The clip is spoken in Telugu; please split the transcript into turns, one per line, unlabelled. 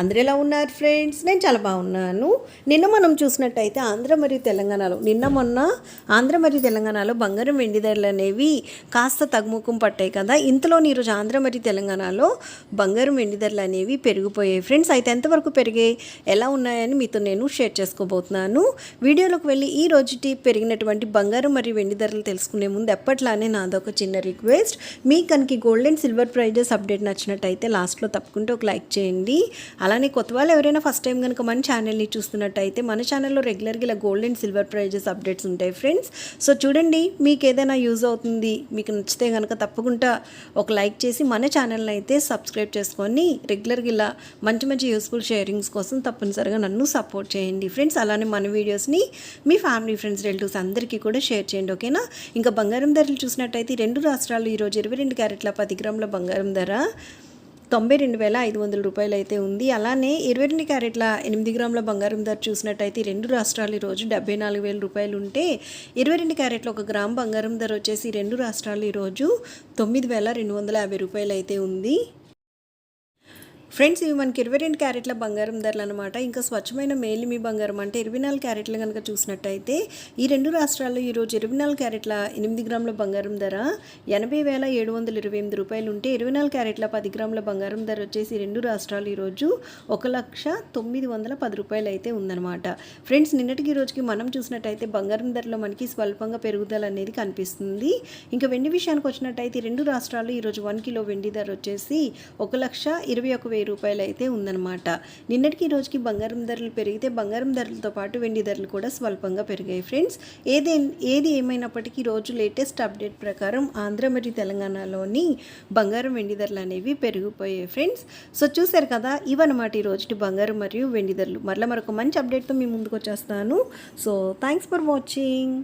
అందరు ఎలా ఉన్నారు ఫ్రెండ్స్? నేను చాలా బాగున్నాను. నిన్న మనం చూసినట్టయితే ఆంధ్ర మరియు తెలంగాణలో నిన్న మొన్న ఆంధ్ర మరియు తెలంగాణలో బంగారం వెండి ధరలు అనేవి కాస్త తగ్గుముఖం పట్టాయి కదా. ఇంతలో ఈరోజు ఆంధ్ర మరియు తెలంగాణలో బంగారం వెండి ధరలు అనేవి పెరిగిపోయాయి. ఫ్రెండ్స్ అయితే ఎంతవరకు పెరిగాయి? ఎలా ఉన్నాయని మీతో నేను షేర్ చేసుకోబోతున్నాను. వీడియోలోకి వెళ్ళి ఈ రోజుటి పెరిగినటువంటి బంగారం మరియు వెండి ధరలు తెలుసుకునే ముందు ఎప్పట్లానే నాదొక చిన్న రిక్వెస్ట్. మీ కనుక gold and silver prices update నచ్చినట్టయితే లాస్ట్లో తప్పకుండా ఒక లైక్ చేయండి. అలానే కొత్త వాళ్ళు ఎవరైనా ఫస్ట్ టైం కనుక మన ఛానల్ని చూస్తున్నట్టయితే మన ఛానల్లో రెగ్యులర్గా ఇలా gold and silver prices updates ఉంటాయి ఫ్రెండ్స్ సో చూడండి మీకు ఏదైనా యూజ్ అవుతుంది మీకు నచ్చితే కనుక తప్పకుండా ఒక లైక్ చేసి మన ఛానల్ని అయితే సబ్స్క్రైబ్ చేసుకొని రెగ్యులర్గా ఇలా మంచి మంచి యూస్ఫుల్ షేరింగ్స్ కోసం తప్పనిసరిగా నన్ను సపోర్ట్ చేయండి ఫ్రెండ్స్ అలానే మన వీడియోస్ని మీ ఫ్యామిలీ ఫ్రెండ్స్ రిలేటివ్స్ అందరికీ కూడా షేర్ చేయండి ఓకేనా ఇంకా బంగారం ధరలు చూసినట్టయితే రెండు రాష్ట్రాలు ఈరోజు ఇరవై రెండు క్యారెట్ల పది గ్రాముల బంగారం ధర తొంభై రెండు వేల ఐదు వందల రూపాయలు అయితే ఉంది. అలానే ఇరవై రెండు క్యారెట్ల ఎనిమిది గ్రాముల బంగారం ధర చూసినట్టయితే రెండు రాష్ట్రాలు ఈరోజు డెబ్బై నాలుగు వేల రూపాయలు ఉంటే ఇరవై రెండు క్యారెట్ల ఒక గ్రామ్ బంగారం ధర వచ్చేసి రెండు రాష్ట్రాలు ఈరోజు తొమ్మిది వేల రెండు వందల యాభై రూపాయలు అయితే ఉంది. ఫ్రెండ్స్ ఇవి మనకి ఇరవై రెండు క్యారెట్ల బంగారం ధరలు అనమాట ఇంకా స్వచ్ఛమైన మేలిమి బంగారం అంటే ఇరవై నాలుగు క్యారెట్లు కనుక చూసినట్టయితే ఈ రెండు రాష్ట్రాల్లో ఈరోజు ఇరవై నాలుగు క్యారెట్ల ఎనిమిది గ్రాముల బంగారం ధర ఎనభై వేల ఏడు వందల ఇరవై ఎనిమిది రూపాయలు ఉంటే ఇరవై నాలుగు క్యారెట్ల పది గ్రాముల బంగారం ధర వచ్చేసి రెండు రాష్ట్రాలు ఈరోజు ఒక లక్ష తొమ్మిది వందల పది రూపాయలు అయితే ఉందన్నమాట. ఫ్రెండ్స్ నిన్నటికి రోజుకి మనం చూసినట్టయితే బంగారం ధరలో మనకి స్వల్పంగా పెరుగుదల అనేది కనిపిస్తుంది. ఇంకా వెండి విషయానికి వచ్చినట్టయితే రెండు రాష్ట్రాలు ఈరోజు వన్ కిలో వెండి ధర వచ్చేసి ఒక లక్ష ఇరవై ఒక వెయ్యి రూపాయలు అయితే ఉందన్నమాట. నిన్నటికి రోజుకి బంగారం ధరలు పెరిగితే బంగారం ధరలతో పాటు వెండి ధరలు కూడా స్వల్పంగా పెరిగాయి ఫ్రెండ్స్. ఏది ఏది ఏమైనప్పటికీ రోజు లేటెస్ట్ అప్డేట్ ప్రకారం ఆంధ్ర మరియు తెలంగాణలోని బంగారం వెండి ధరలు అనేవి పెరిగిపోయాయి ఫ్రెండ్స్. సో చూశారు కదా ఇవన్నమాట ఈ రోజుటి బంగారం మరియు వెండి ధరలు. మరలా మరొక మంచి అప్డేట్తో మీ ముందుకు వచ్చేస్తాను. So thanks for watching